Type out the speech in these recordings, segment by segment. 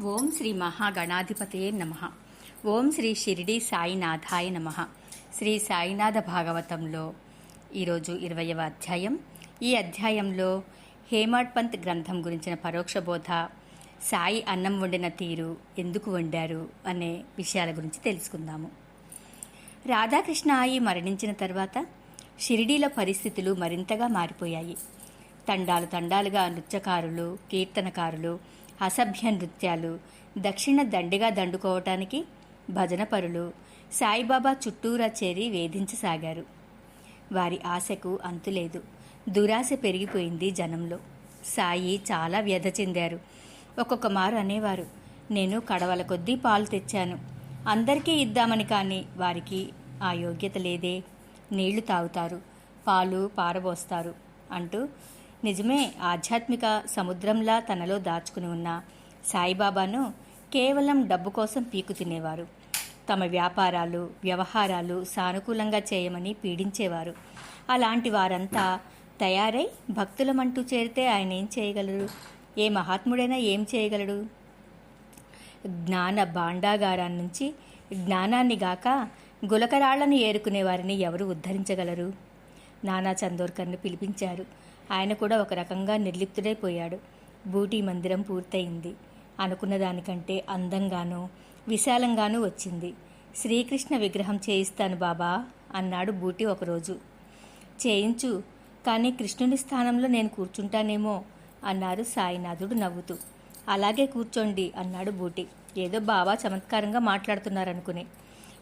ఓం శ్రీ మహాగణాధిపతయే నమ. ఓం శ్రీ షిరిడి సాయినాథాయ నమ. శ్రీ సాయినాథ భాగవతంలో ఈరోజు ఇరవయవ అధ్యాయం. ఈ అధ్యాయంలో హేమాడ్ పంత్ గ్రంథం గురించిన పరోక్ష బోధ సాయి అన్నం వండిన తీరు ఎందుకు వండారు అనే విషయాల గురించి తెలుసుకుందాము. రాధాకృష్ణ ఆయి మరణించిన తర్వాత షిరిడీల పరిస్థితులు మరింతగా మారిపోయాయి. తండాలు తండాలుగా నృత్యకారులు కీర్తనకారులు అసభ్య నృత్యాలు దక్షిణ దండిగా దండుకోవటానికి భజన పరులు సాయిబాబా చుట్టూరా చేరి వేధించసాగారు. వారి ఆశకు అంతులేదు. దురాశ పెరిగిపోయింది జనంలో. సాయి చాలా వ్యధ చెందారు. ఒక్కొక్క మారు అనేవారు నేను కడవల కొద్దీ పాలు తెచ్చాను. అందరికీ ఇద్దామని కానీ వారికి ఆ యోగ్యత లేదే. నీళ్ళు తాగుతారు పాలు పారబోస్తారు అంటూ నిజమే ఆధ్యాత్మిక సముద్రంలా తనలో దాచుకుని ఉన్న సాయిబాబాను కేవలం డబ్బు కోసం పీకు తినేవారు. తమ వ్యాపారాలు వ్యవహారాలు సానుకూలంగా చేయమని పీడించేవారు. అలాంటి వారంతా తయారై భక్తులమంటూ చేరితే ఆయన ఏం చేయగలరు? ఏ మహాత్ముడైనా ఏం చేయగలడు? జ్ఞాన భాండాగారం నుంచి జ్ఞానాన్ని గాక గులకరాళ్ళను ఏరుకునే వారిని ఎవరు ఉద్ధరించగలరు? నానా చందోర్కర్ను పిలిపించారు. ఆయన కూడా ఒక రకంగా నిర్లిప్తుడైపోయాడు బూటీ మందిరం పూర్తయింది. అనుకున్న దానికంటే అందంగానూ విశాలంగానూ వచ్చింది. శ్రీకృష్ణ విగ్రహం చేయిస్తాను బాబా అన్నాడు బూటి ఒకరోజు. చేయించు కానీ కృష్ణుని స్థానంలో నేను కూర్చుంటానేమో అన్నారు సాయినాథుడు నవ్వుతూ. అలాగే కూర్చోండి అన్నాడు బూటి. ఏదో బాబా చమత్కారంగా మాట్లాడుతున్నారనుకుని.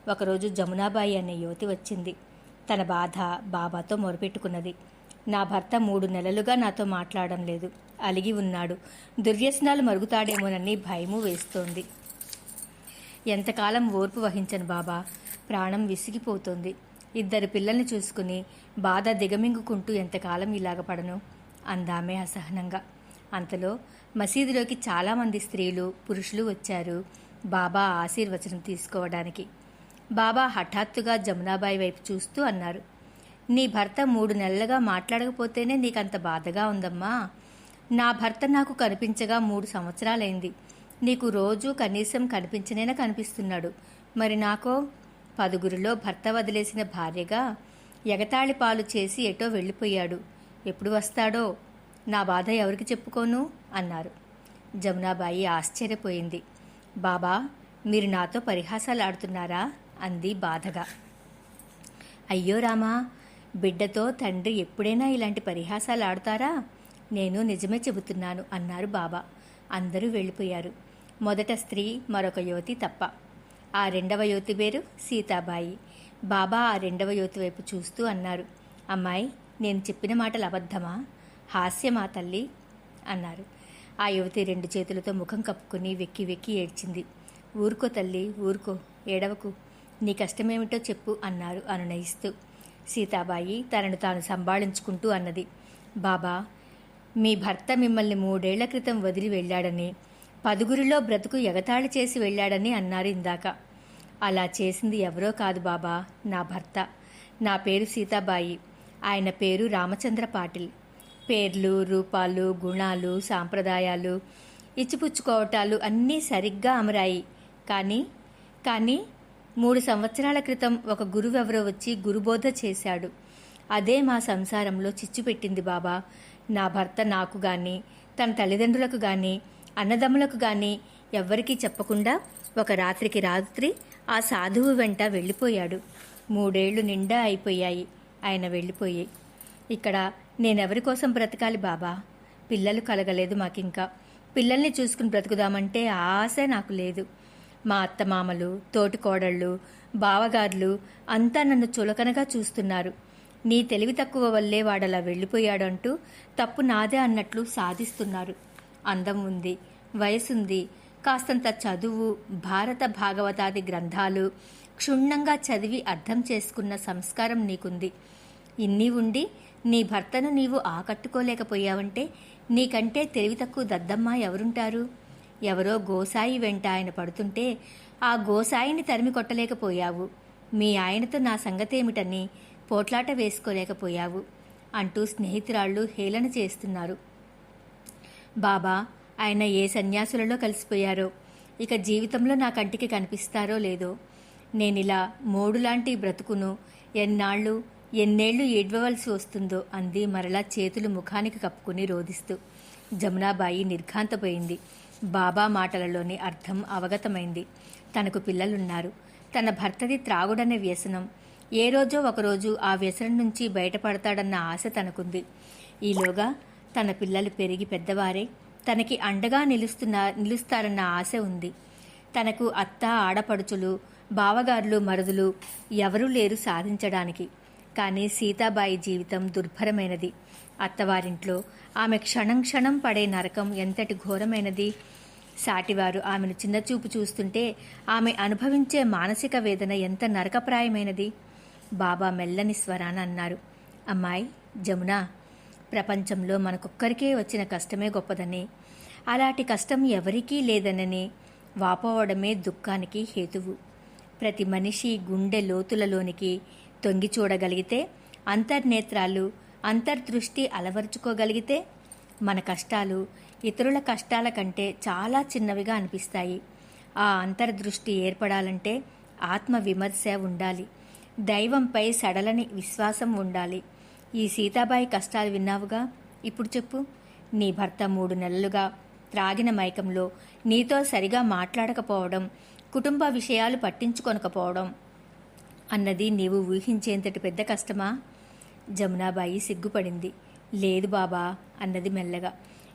ఒకరోజు జమునాబాయి అనే యువతి వచ్చింది. తన బాధ బాబాతో మొరపెట్టుకున్నది. నా భర్త మూడు నెలలుగా నాతో మాట్లాడడం లేదు. అలిగి ఉన్నాడు. దుర్వ్యసనాలు మరుగుతాడేమోనని భయము వేస్తోంది. ఎంతకాలం ఓర్పు వహించను బాబా. ప్రాణం విసిగిపోతుంది. ఇద్దరు పిల్లల్ని చూసుకుని బాధ దిగమింగుకుంటూ ఎంతకాలం ఇలాగ పడను? అందామే అసహనంగా. అంతలో మసీదులోకి చాలామంది స్త్రీలు పురుషులు వచ్చారు బాబా ఆశీర్వచనం తీసుకోవడానికి. బాబా హఠాత్తుగా జమునాబాయి వైపు చూస్తూ అన్నారు. నీ భర్త మూడు నెలలుగా మాట్లాడకపోతేనే నీకంత బాధగా ఉందమ్మా. నా భర్త నాకు కనిపించగా మూడు సంవత్సరాలైంది. నీకు రోజు కనీసం కనిపించనేనా కనిపిస్తున్నాడు. మరి నాకో? పదుగురిలో భర్త వదిలేసిన భార్యగా ఎగతాళి పాలు చేసి ఎటో వెళ్ళిపోయాడు. ఎప్పుడు వస్తాడో? నా బాధ ఎవరికి చెప్పుకోను? అన్నారు. జమునాబాయి ఆశ్చర్యపోయింది. బాబా మీరు నాతో పరిహాసాలు ఆడుతున్నారా? అంది బాధగా. అయ్యో రామా బిడ్డతో తండ్రి ఎప్పుడైనా ఇలాంటి పరిహాసాలు ఆడుతారా? నేను నిజమే చెబుతున్నాను అన్నారు బాబా. అందరూ వెళ్ళిపోయారు. మొదట స్త్రీ మరొక యువతి తప్ప. ఆ రెండవ యువతి పేరు సీతాబాయి. బాబా ఆ రెండవ యువతి వైపు చూస్తూ అన్నారు. అమ్మాయి నేను చెప్పిన మాటలు అబద్ధమా? హాస్యమా తల్లి? అన్నారు. ఆ యువతి రెండు చేతులతో ముఖం కప్పుకుని వెక్కి వెక్కి ఏడ్చింది. ఊరుకో తల్లి ఊరుకో ఏడవకు. నీ కష్టమేమిటో చెప్పు అన్నారు అనునయిస్తూ. సీతాబాయి తనను తాను సంభాళించుకుంటూ అన్నది. బాబా మీ భర్త మిమ్మల్ని మూడేళ్ళ క్రితం వదిలి వెళ్ళాడని పదుగురిలో బ్రతుకు ఎగతాళి చేసి వెళ్ళాడని అన్నారు ఇందాక. అలా చేసింది ఎవరో కాదు బాబా నా భర్త. నా పేరు సీతాబాయి. ఆయన పేరు రామచంద్ర పాటిల్. పేర్లు రూపాలు గుణాలు సాంప్రదాయాలు ఇచ్చిపుచ్చుకోవటాలు అన్నీ సరిగ్గా అమరాయి. కానీ కానీ మూడు సంవత్సరాల క్రితం ఒక గురువెవరో వచ్చి గురుబోధ చేశాడు. అదే మా సంసారంలో చిచ్చు పెట్టింది బాబా. నా భర్త నాకు గాని తన తల్లిదండ్రులకు గాని అన్నదమ్ములకు గాని ఎవ్వరికీ చెప్పకుండా ఒక రాత్రికి రాత్రి ఆ సాధువు వెంట వెళ్ళిపోయాడు. మూడేళ్ళు నిండా అయిపోయాయి. ఆయన వెళ్ళిపోయి ఇక్కడ నేనెవరి కోసం బ్రతకాలి బాబా? పిల్లలు కలగలేదు మాకింకా. పిల్లల్ని చూసుకుని బ్రతుకుదామంటే ఆశ నాకు లేదు. మా అత్తమామలు తోటికోడళ్ళు బావగార్లు అంతా నన్ను చులకనగా చూస్తున్నారు. నీ తెలివి తక్కువ వల్లే వాడలా వెళ్ళిపోయాడంటూ తప్పు నాదే అన్నట్లు సాధిస్తున్నారు. అందం ఉంది వయసుంది కాస్తంత చదువు భారత భాగవతాది గ్రంథాలు క్షుణ్ణంగా చదివి అర్థం చేసుకున్న సంస్కారం నీకుంది. ఇన్ని ఉండి నీ భర్తను నీవు ఆకట్టుకోలేకపోయావంటే నీకంటే తెలివి తక్కువ దద్దమ్మ ఎవరుంటారు? ఎవరో గోసాయి వెంట ఆయన పడుతుంటే ఆ గోసాయిని తరిమి కొట్టలేకపోయావు. మీ ఆయనతో నా సంగతేమిటని పోట్లాట వేసుకోలేకపోయావు అంటూ స్నేహితురాళ్ళు హేళన చేస్తున్నారు. బాబా ఆయన ఏ సన్యాసులలో కలిసిపోయారో ఇక జీవితంలో నా కంటికి కనిపిస్తారో లేదో నేనిలా మోడులాంటి బ్రతుకును ఎన్నాళ్ళు ఎన్నేళ్ళు ఏడ్వవలసి వస్తుందో అంది మరలా చేతులు ముఖానికి కప్పుకుని రోదిస్తూ జమునాబాయి నిర్ఘాంతపోయింది. బాబా మాటలలోని అర్థం అవగతమైంది. తనకు పిల్లలున్నారు. తన భర్తది త్రాగుడనే వ్యసనం. ఏ రోజో ఒకరోజు ఆ వ్యసనం నుంచి బయటపడతాడన్న ఆశ తనకుంది. ఈలోగా తన పిల్లలు పెరిగి పెద్దవారే. తనకి అండగా నిలుస్తున్న నిలుస్తారన్న ఆశ ఉంది. తనకు అత్త ఆడపడుచులు బావగారులు మరుదులు ఎవరూ లేరు సాధించడానికి. కానీ సీతాబాయి జీవితం దుర్భరమైనది. అత్తవారింట్లో. ఆమె క్షణం క్షణం పడే నరకం ఎంతటి ఘోరమైనది? సాటివారు ఆమెను చిన్నచూపు చూస్తుంటే ఆమె అనుభవించే మానసిక వేదన ఎంత నరకప్రాయమైనది? బాబా మెల్లని స్వరాన అన్నారు. అమ్మాయి జమున ప్రపంచంలో మనకొక్కరికే వచ్చిన కష్టమే గొప్పదని. అలాంటి కష్టం ఎవరికీ లేదనని. వాపోవడమే దుఃఖానికి హేతువు. ప్రతి మనిషి గుండె లోతులలోనికి తొంగి చూడగలిగితే అంతర్నేత్రాలు అంతర్దృష్టి అలవరుచుకోగలిగితే మన కష్టాలు ఇతరుల కష్టాల కంటే చాలా చిన్నవిగా అనిపిస్తాయి. ఆ అంతర్దృష్టి ఏర్పడాలంటే ఆత్మ విమర్శ ఉండాలి. దైవంపై సడలని విశ్వాసం ఉండాలి. ఈ సీతాబాయి కష్టాలు విన్నావుగా? ఇప్పుడు చెప్పు. నీ భర్త మూడు నెలలుగా త్రాగిన మైకంలో నీతో సరిగా మాట్లాడకపోవడం కుటుంబ విషయాలు పట్టించుకొనకపోవడం అన్నది నీవు ఊహించేంతటి పెద్ద కష్టమా? జమునాబాయి సిగ్గుపడింది. లేదు బాబా అన్నది మెల్లగా.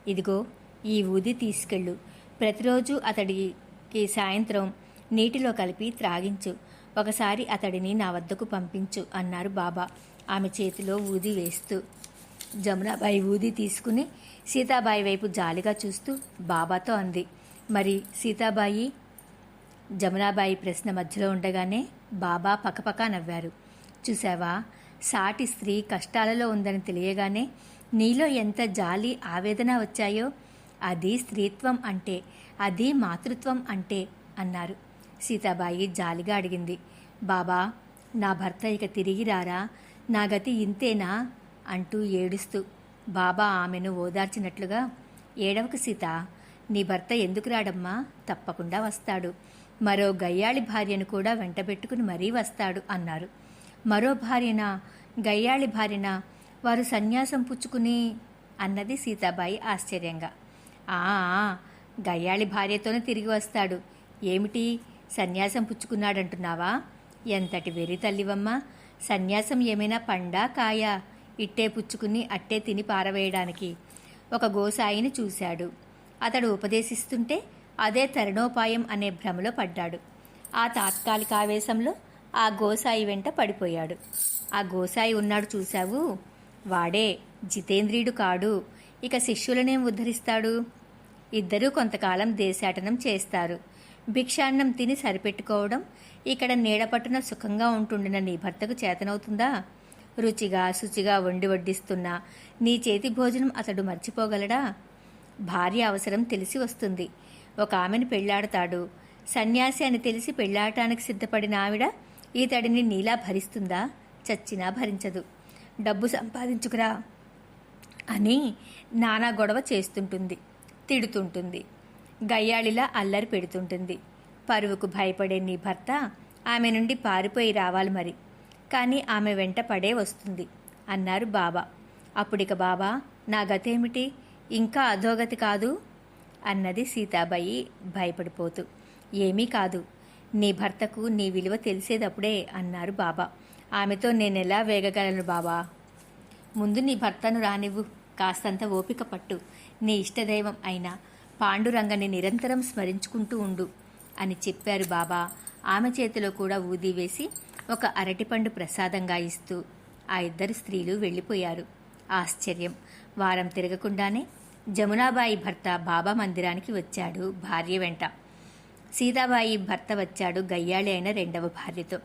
ఇదిగో ఈ ఊది తీసుకెళ్ళు. ప్రతిరోజు అతడికి సాయంత్రం నీటిలో కలిపి త్రాగించు. ఒకసారి అతడిని నా వద్దకు పంపించు అన్నారు బాబా. ఆమె చేతిలో ఊది వేస్తూ. జమునాబాయి ఊది తీసుకుని సీతాబాయి వైపు జాలిగా చూస్తూ బాబాతో అంది. మరి సీతాబాయి? జమునాబాయి ప్రశ్న మధ్యలో ఉండగానే బాబా పకపకా నవ్వారు. చూసావా సాటి స్త్రీ కష్టాలలో ఉందని తెలియగానే నీలో ఎంత జాలి ఆవేదన వచ్చాయో అది స్త్రీత్వం అంటే అది మాతృత్వం అంటే అన్నారు. సీతాబాయి జాలిగా అడిగింది. బాబా నా భర్త ఇక తిరిగి రారా? నా గతి ఇంతేనా? అంటూ ఏడుస్తూ బాబా ఆమెను ఓదార్చినట్లుగా ఏడవకు సీత నీ భర్త ఎందుకు రాడమ్మా? తప్పకుండా వస్తాడు. మరో గయ్యాళి భార్యను కూడా వెంటబెట్టుకుని మరీ వస్తాడు అన్నారు. మరో భార్యనా గయ్యాళి భార్యనా వారు సన్యాసం పుచ్చుకుని అన్నది సీతాబాయి ఆశ్చర్యంగా. ఆ గయ్యాళి భార్యతోనే తిరిగి వస్తాడు. ఏమిటి? సన్యాసం పుచ్చుకున్నాడంటున్నావా? ఎంతటి వెర్రి తల్లివమ్మా. సన్యాసం ఏమైనా పండా కాయా? ఇట్టే పుచ్చుకుని అట్టే తిని పారవేయడానికి. ఒక గోసాయిని చూశాడు. అతడు ఉపదేశిస్తుంటే అదే తరుణోపాయం అనే భ్రమలో పడ్డాడు. ఆ తాత్కాలిక ఆవేశంలో ఆ గోసాయి వెంట పడిపోయాడు. ఆ గోసాయి ఉన్నాడు చూశావు? వాడే జితేంద్రియుడు కాడు. ఇక శిష్యులనేం ఉద్ధరిస్తాడు? ఇద్దరూ కొంతకాలం దేశాటనం చేస్తారు. భిక్షాన్నం తిని సరిపెట్టుకోవడం ఇక్కడ నీడపట్టున సుఖంగా ఉంటుండిన నీ భర్తకు చేతనవుతుందా? రుచిగా శుచిగా వండి వడ్డిస్తున్నా నీ చేతి భోజనం అతడు మర్చిపోగలడా? భార్య అవసరం తెలిసి వస్తుంది. ఒక ఆమెను పెళ్ళాడతాడు సన్యాసి అని తెలిసి పెళ్ళాడటానికి సిద్ధపడిన ఆవిడ ఈతడిని నీలా భరిస్తుందా? చచ్చినా భరించదు. డబ్బు సంపాదించుకురా. అని నానా గొడవ చేస్తుంటుంది తిడుతుంటుంది. గయ్యాళిలా అల్లరి పెడుతుంటుంది. పరువుకు భయపడే నీ భర్త ఆమె నుండి పారిపోయి రావాలి మరి. కానీ ఆమె వెంట పడే వస్తుంది అన్నారు బాబా. అప్పుడిక బాబా నా గతేమిటి? ఇంకా అధోగతి కాదు? అన్నది సీతాబాయి భయపడిపోతూ. ఏమీ కాదు. నీ భర్తకు నీ విలువ తెలిసేటప్పుడే అన్నారు బాబా. ఆమెతో నేనెలా వేగగలను బాబా? ముందు నీ భర్తను రానివ్వు కాస్తంత ఓపిక పట్టు. నీ ఇష్టదైవం అయిన పాండురంగని నిరంతరం స్మరించుకుంటూ ఉండు అని చెప్పారు బాబా. ఆమె చేతిలో కూడా ఊది వేసి ఒక అరటిపండు ప్రసాదంగా ఇస్తూ ఆ ఇద్దరు స్త్రీలు వెళ్ళిపోయారు. ఆశ్చర్యం. వారం తిరగకుండానే జమునాబాయి భర్త బాబా మందిరానికి వచ్చాడు భార్య వెంట. సీతాబాయి భర్త వచ్చాడు గయ్యాళి అయిన రెండవ భార్యతో.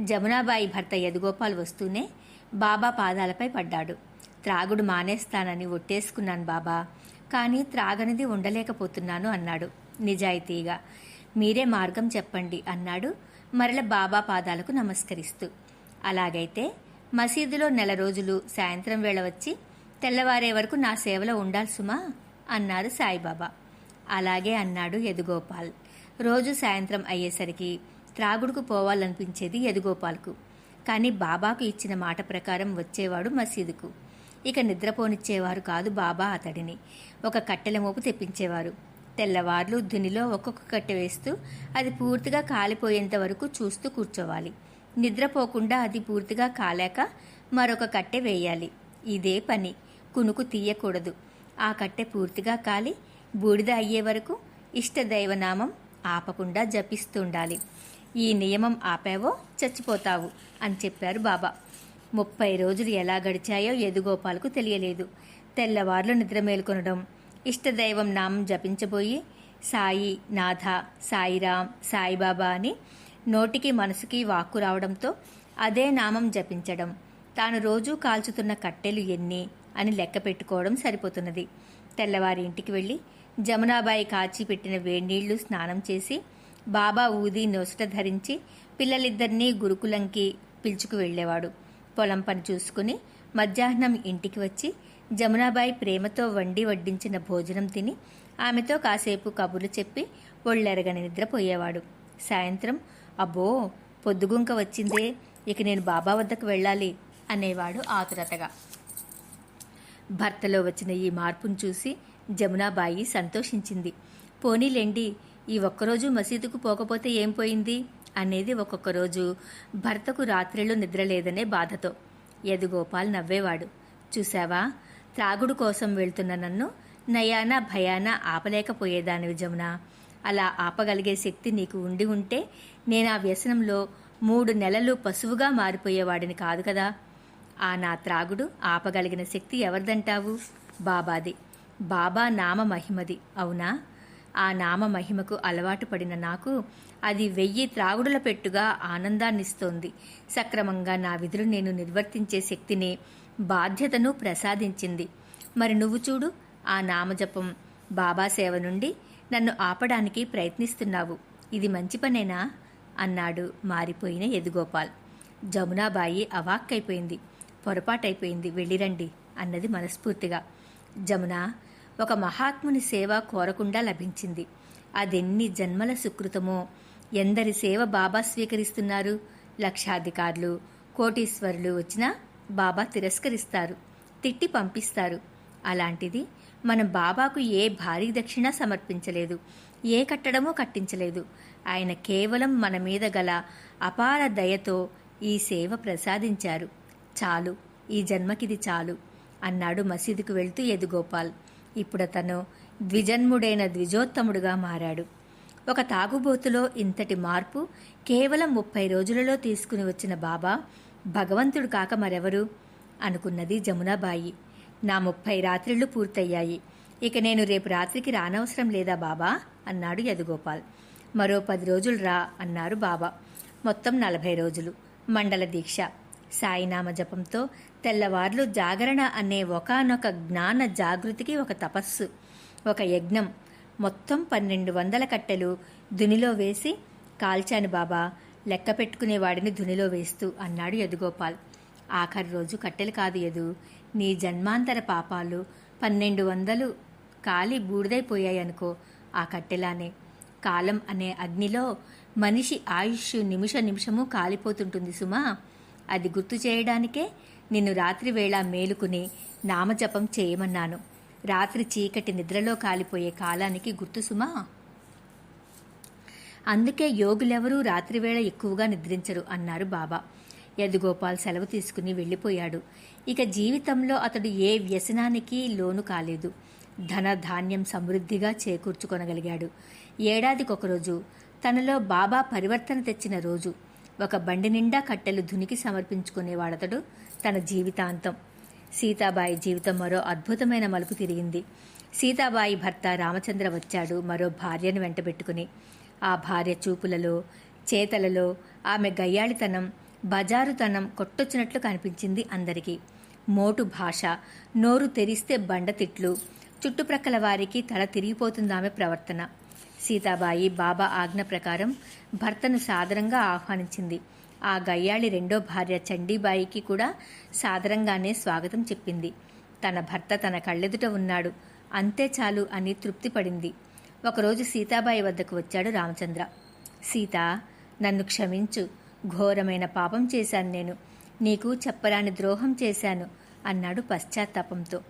జమునాబాయి భర్త యదుగోపాల్ వస్తూనే బాబా పాదాలపై పడ్డాడు. త్రాగుడు మానేస్తానని ఒట్టేసుకున్నాను బాబా కానీ త్రాగనిది ఉండలేకపోతున్నాను అన్నాడు నిజాయితీగా. మీరే మార్గం చెప్పండి అన్నాడు మరల బాబా పాదాలకు నమస్కరిస్తూ. అలాగైతే మసీదులో నెల రోజులు సాయంత్రం వేళ వచ్చి తెల్లవారే వరకు నా సేవలో ఉండాలి సుమా అన్నారు సాయిబాబా. అలాగే అన్నాడు యదుగోపాల్. రోజు సాయంత్రం అయ్యేసరికి త్రాగుడుకు పోవాలనిపించేది యదుగోపాల్కు. కానీ బాబాకు ఇచ్చిన మాట ప్రకారం వచ్చేవాడు మసీదుకు. ఇక నిద్రపోనిచ్చేవారు కాదు బాబా అతడిని. ఒక కట్టెల మోపు తెప్పించేవారు. తెల్లవార్లు దునిలో ఒక్కొక్క కట్టె వేస్తూ అది పూర్తిగా కాలిపోయేంత వరకు చూస్తూ కూర్చోవాలి. నిద్రపోకుండా అది పూర్తిగా కాలాక మరొక కట్టె వేయాలి. ఇదే పని. కునుకు తీయకూడదు. ఆ కట్టె పూర్తిగా కాలి బూడిద అయ్యే వరకు ఇష్టదైవనామం ఆపకుండా జపిస్తుండాలి. ఈ నియమం ఆపావో చచ్చిపోతావు అని చెప్పారు బాబా. ముప్పై రోజులు ఎలా గడిచాయో ఎదుగోపాలకు తెలియలేదు. తెల్లవార్లు నిద్ర మేల్కొనడం ఇష్టదైవం నామం జపించబోయి సాయి నాథ సాయిరాం సాయిబాబా అని నోటికి మనసుకి వాక్కు రావడంతో అదే నామం జపించడం తాను రోజూ కాల్చుతున్న కట్టెలు ఎన్ని అని లెక్క పెట్టుకోవడం సరిపోతున్నది. తెల్లవారి ఇంటికి వెళ్ళి జమునాబాయి కాచిపెట్టిన వేడినీళ్ళు స్నానం చేసి బాబా ఊది నొసట ధరించి పిల్లలిద్దరినీ గురుకులంకి పిలుచుకు వెళ్ళేవాడు. పొలం పని చూసుకుని మధ్యాహ్నం ఇంటికి వచ్చి జమునాబాయి ప్రేమతో వండి వడ్డించిన భోజనం తిని ఆమెతో కాసేపు కబుర్లు చెప్పి ఒళ్ళెరగని నిద్రపోయేవాడు. సాయంత్రం అబ్బో పొద్దుగుంక వచ్చిందే ఇక నేను బాబా వద్దకు వెళ్ళాలి అనేవాడు ఆతురతగా. భర్తలో వచ్చిన ఈ మార్పును చూసి జమునాబాయి సంతోషించింది. పోనీలేండి ఈ ఒక్కరోజు మసీదుకు పోకపోతే ఏం పోయింది? అనేది ఒక్కొక్క రోజు భర్తకు రాత్రిలో నిద్రలేదనే బాధతో. యదుగోపాల్ నవ్వేవాడు. చూశావా? త్రాగుడు కోసం వెళ్తున్న నన్ను నయానా భయానా ఆపలేకపోయేదానివి జమున. అలా ఆపగలిగే శక్తి నీకు ఉండి ఉంటే నేను ఆ వ్యసనంలో మూడు నెలలు పశువుగా మారిపోయేవాడిని కాదు కదా. ఆ నా త్రాగుడు ఆపగలిగిన శక్తి ఎవరిదంటావు? బాబాది. బాబా నామ మహిమది అవునా? ఆ నామ మహిమకు అలవాటు పడిన నాకు అది వెయ్యి త్రాగుడుల పెట్టుగా ఆనందాన్నిస్తోంది. సక్రమంగా నా విధులు నేను నిర్వర్తించే శక్తిని బాధ్యతను ప్రసాదించింది. మరి నువ్వు చూడు ఆ నామజపం బాబా సేవ నుండి నన్ను ఆపడానికి ప్రయత్నిస్తున్నావు. ఇది మంచి పనేనా? అన్నాడు మారిపోయిన యదుగోపాల్. జమునాబాయి అవాక్కైపోయింది. పొరపాటైపోయింది. వెళ్ళిరండి అన్నది మనస్ఫూర్తిగా. జమున ఒక మహాత్ముని సేవ కోరకుండా లభించింది. అదెన్ని జన్మల సుకృతమో? ఎందరి సేవ బాబా స్వీకరిస్తున్నారు? లక్షాధికారులు కోటీశ్వరులు వచ్చినా బాబా తిరస్కరిస్తారు తిట్టి పంపిస్తారు. అలాంటిది మనం బాబాకు ఏ భారీ దక్షిణ సమర్పించలేదు ఏ కట్టడమో కట్టించలేదు. ఆయన కేవలం మన మీద గల అపార దయతో ఈ సేవ ప్రసాదించారు. చాలు ఈ జన్మకిది చాలు అన్నాడు మసీదుకు వెళ్తూ ఇప్పుడు ఇప్పుడతను ద్విజన్ముడైన ద్విజోత్తముడుగా మారాడు. ఒక తాగుబోతులో ఇంతటి మార్పు కేవలం ముప్పై రోజులలో తీసుకుని వచ్చిన బాబా భగవంతుడు కాక మరెవరు? అనుకున్నది జమునాబాయి. నా ముప్పై రాత్రిళ్ళు పూర్తయ్యాయి. ఇక నేను రేపు రాత్రికి రానవసరం లేదా బాబా? అన్నాడు యదుగోపాల్. మరో పది రోజులు రా అన్నారు బాబా. మొత్తం నలభై రోజులు. మండల దీక్ష. సాయినామ జపంతో తెల్లవార్లు జాగరణ అనే ఒకనొక జ్ఞాన జాగృతికి ఒక తపస్సు ఒక యజ్ఞం. మొత్తం పన్నెండు వందల కట్టెలు దునిలో వేసి కాల్చాను బాబా లెక్క పెట్టుకునేవాడిని దునిలో వేస్తూ అన్నాడు యదుగోపాల్. ఆఖరి రోజు కట్టెలు కాదు యదు నీ జన్మాంతర పాపాలు పన్నెండు వందలు కాలి బూడిదైపోయాయనుకో ఆ కట్టెలానే. కాలం అనే అగ్నిలో మనిషి ఆయుష్ నిమిష నిమిషము కాలిపోతుంటుంది సుమా. అది గుర్తు చేయడానికే నిన్ను రాత్రివేళ మేలుకుని నామజపం చేయమన్నాను. రాత్రి చీకటి నిద్రలో కాలిపోయే కాలానికి గుర్తు సుమా? అందుకే యోగులెవరూ రాత్రివేళ ఎక్కువగా నిద్రించరు అన్నారు బాబా. యదుగోపాల్ సెలవు తీసుకుని వెళ్ళిపోయాడు. ఇక జీవితంలో అతడు ఏ వ్యసనానికి లోను కాలేదు. ధన ధాన్యం సమృద్ధిగా చేకూర్చుకొనగలిగాడు. ఏడాదికొకరోజు తనలో బాబా పరివర్తన తెచ్చిన రోజు. ఒక బండి నిండా కట్టెలు ధునికి సమర్పించుకునేవాడతడు తన జీవితాంతం. సీతాబాయి జీవితం మరో అద్భుతమైన మలుపు తిరిగింది. సీతాబాయి భర్త రామచంద్ర వచ్చాడు మరో భార్యను వెంటబెట్టుకుని. ఆ భార్య చూపులలో చేతలలో ఆమె గయ్యాళితనం బజారుతనం కొట్టొచ్చినట్లు కనిపించింది అందరికీ. మోటు భాష నోరు తెరిస్తే బండతిట్లు చుట్టుప్రక్కల వారికి తల తిరిగిపోతుంది ఆమె ప్రవర్తన. సీతాబాయి బాబా ఆజ్ఞ ప్రకారం భర్తను సాదరంగా ఆహ్వానించింది. ఆ గయ్యాళి రెండో భార్య చండీబాయికి కూడా సాదరంగానే స్వాగతం చెప్పింది. తన భర్త తన కళ్ళెదుట ఉన్నాడు. అంతే చాలు అని తృప్తిపడింది ఒకరోజు సీతాబాయి వద్దకు వచ్చాడు రామచంద్ర. సీత నన్ను క్షమించు. ఘోరమైన పాపం చేశాను నేను. నీకు చెప్పరాని ద్రోహం చేశాను అన్నాడు పశ్చాత్తాపంతో.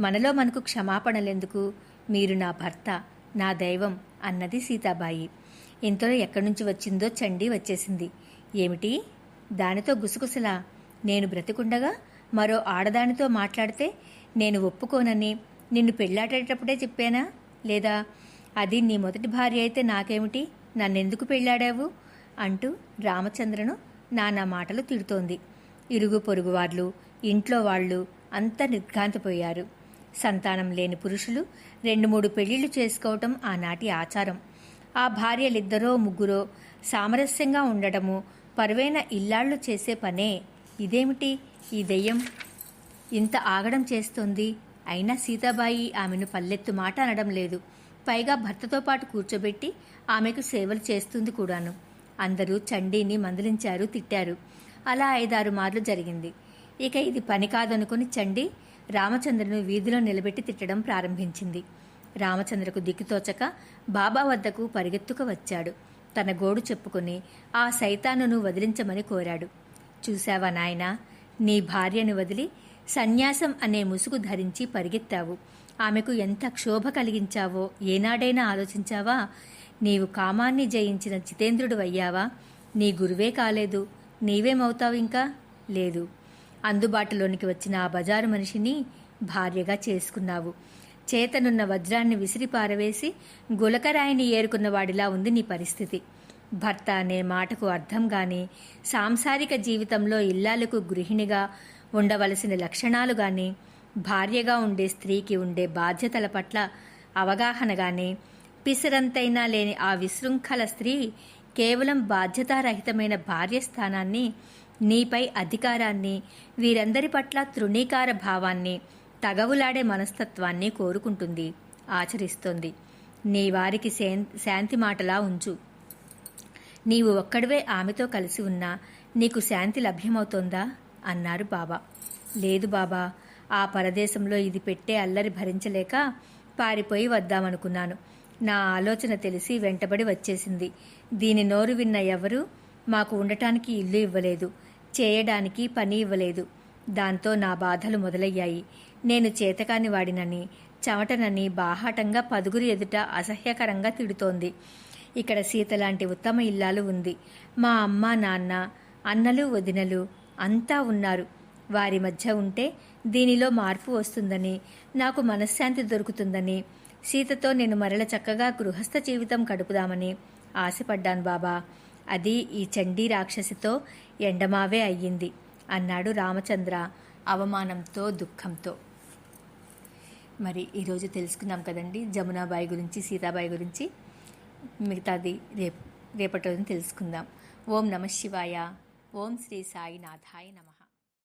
మనలో మనకు క్షమాపణలెందుకు? మీరు నా భర్త. నా దైవం అన్నది సీతాబాయి. ఇంతలో ఎక్కడి నుంచి వచ్చిందో చండి వచ్చేసింది. ఏమిటి? దానితో గుసగుసలా? నేను బ్రతికుండగా? మరో ఆడదానితో మాట్లాడితే నేను ఒప్పుకోనని నిన్ను పెళ్ళాడేటప్పుడే చెప్పానా? లేదా? అది నీ మొదటి భార్య అయితే నాకేమిటి? నన్నెందుకు పెళ్ళాడావు? అంటూ రామచంద్రను నానా మాటలు తిడుతోంది. ఇరుగు పొరుగు వాళ్ళు ఇంట్లో వాళ్ళు అంతా నిర్ఘాంతపోయారు. సంతానం లేని పురుషులు రెండు మూడు పెళ్ళిళ్ళు చేసుకోవటం ఆనాటి ఆచారం. ఆ భార్యలిద్దరో ముగ్గురో సామరస్యంగా ఉండడము పరువైన ఇల్లాళ్ళు చేసే పనే. ఇదేమిటి? ఈ దెయ్యం ఇంత ఆగడం చేస్తోంది. అయినా సీతాబాయి ఆమెను పల్లెత్తు మాట అనడం లేదు. పైగా భర్తతో పాటు కూర్చోబెట్టి ఆమెకు సేవలు చేస్తుంది కూడాను. అందరూ చండీని మందలించారు తిట్టారు. అలా ఐదారు మార్లు జరిగింది. ఇక ఇది పని కాదనుకుని చండీ రామచంద్రను వీధిలో నిలబెట్టి తిట్టడం ప్రారంభించింది. రామచంద్రకు దిక్కుతోచక బాబా వద్దకు పరిగెత్తుకు వచ్చాడు. తన గోడు చెప్పుకుని ఆ సైతానును వదిలించమని కోరాడు. చూశావా నాయనా నీ భార్యను వదిలి సన్యాసం అనే ముసుగు ధరించి పరిగెత్తావు. ఆమెకు ఎంత క్షోభ కలిగించావో ఏనాడైనా ఆలోచించావా? నీవు కామాన్ని జయించిన జితేంద్రుడు అయ్యావా? నీ గురువే కాలేదు. నీవేమవుతావు ఇంకా? లేదు. అందుబాటులోనికి వచ్చిన ఆ బజారు మనిషిని భార్యగా చేసుకున్నావు. చేతనున్న వజ్రాన్ని విసిరి పారవేసి గులకరాయిని ఏరుకున్న వాడిలా ఉంది నీ పరిస్థితి. భర్త అనే మాటకు అర్థం గాని సాంసారిక జీవితంలో ఇల్లాలకు గృహిణిగా ఉండవలసిన లక్షణాలు గాని భార్యగా ఉండే స్త్రీకి ఉండే బాధ్యతల పట్ల అవగాహన గాని పిసరంతైనా లేని ఆ విశృంఖల స్త్రీ కేవలం బాధ్యతారహితమైన భార్య స్థానాన్ని నీపై అధికారాన్ని వీరందరి పట్ల తృణీకార భావాన్ని తగవులాడే మనస్తత్వాన్ని కోరుకుంటుంది ఆచరిస్తోంది. నీ వారికి శాంతి మాటలా ఉంచు. నీవు ఒక్కడివే ఆమెతో కలిసి ఉన్నా నీకు శాంతి లభ్యమవుతోందా? అన్నారు బాబా. లేదు బాబా ఆ పరదేశంలో ఇది పెట్టే అల్లరి భరించలేక పారిపోయి వద్దామనుకున్నాను. నా ఆలోచన తెలిసి వెంటబడి వచ్చేసింది. దీని నోరు విన్న ఎవరు మాకు ఉండటానికి ఇల్లు ఇవ్వలేదు. చేయడానికి పని ఇవ్వలేదు. దాంతో నా బాధలు మొదలయ్యాయి. నేను చేతకాని వాడినని చమటనని బాహాటంగా పదుగురి ఎదుట అసహ్యకరంగా తిడుతోంది. ఇక్కడ సీత లాంటి ఉత్తమ ఇల్లాలు ఉంది. మా అమ్మ నాన్న అన్నలు వదినలు అంతా ఉన్నారు. వారి మధ్య ఉంటే దీనిలో మార్పు వస్తుందని నాకు మనశ్శాంతి దొరుకుతుందని సీతతో నేను మరల చక్కగా గృహస్థ జీవితం గడుపుదామని ఆశపడ్డాను బాబా. అది ఈ చండీ రాక్షసితో ఎండమావే అయ్యింది అన్నాడు రామచంద్ర అవమానంతో దుఃఖంతో. మరి ఈరోజు తెలుసుకున్నాం కదండి జమునాబాయి గురించి సీతాబాయి గురించి. మిగతాది రేపు రేపటి రోజున తెలుసుకుందాం. ఓం నమ శివాయ. ఓం శ్రీ సాయినాథాయ నమ.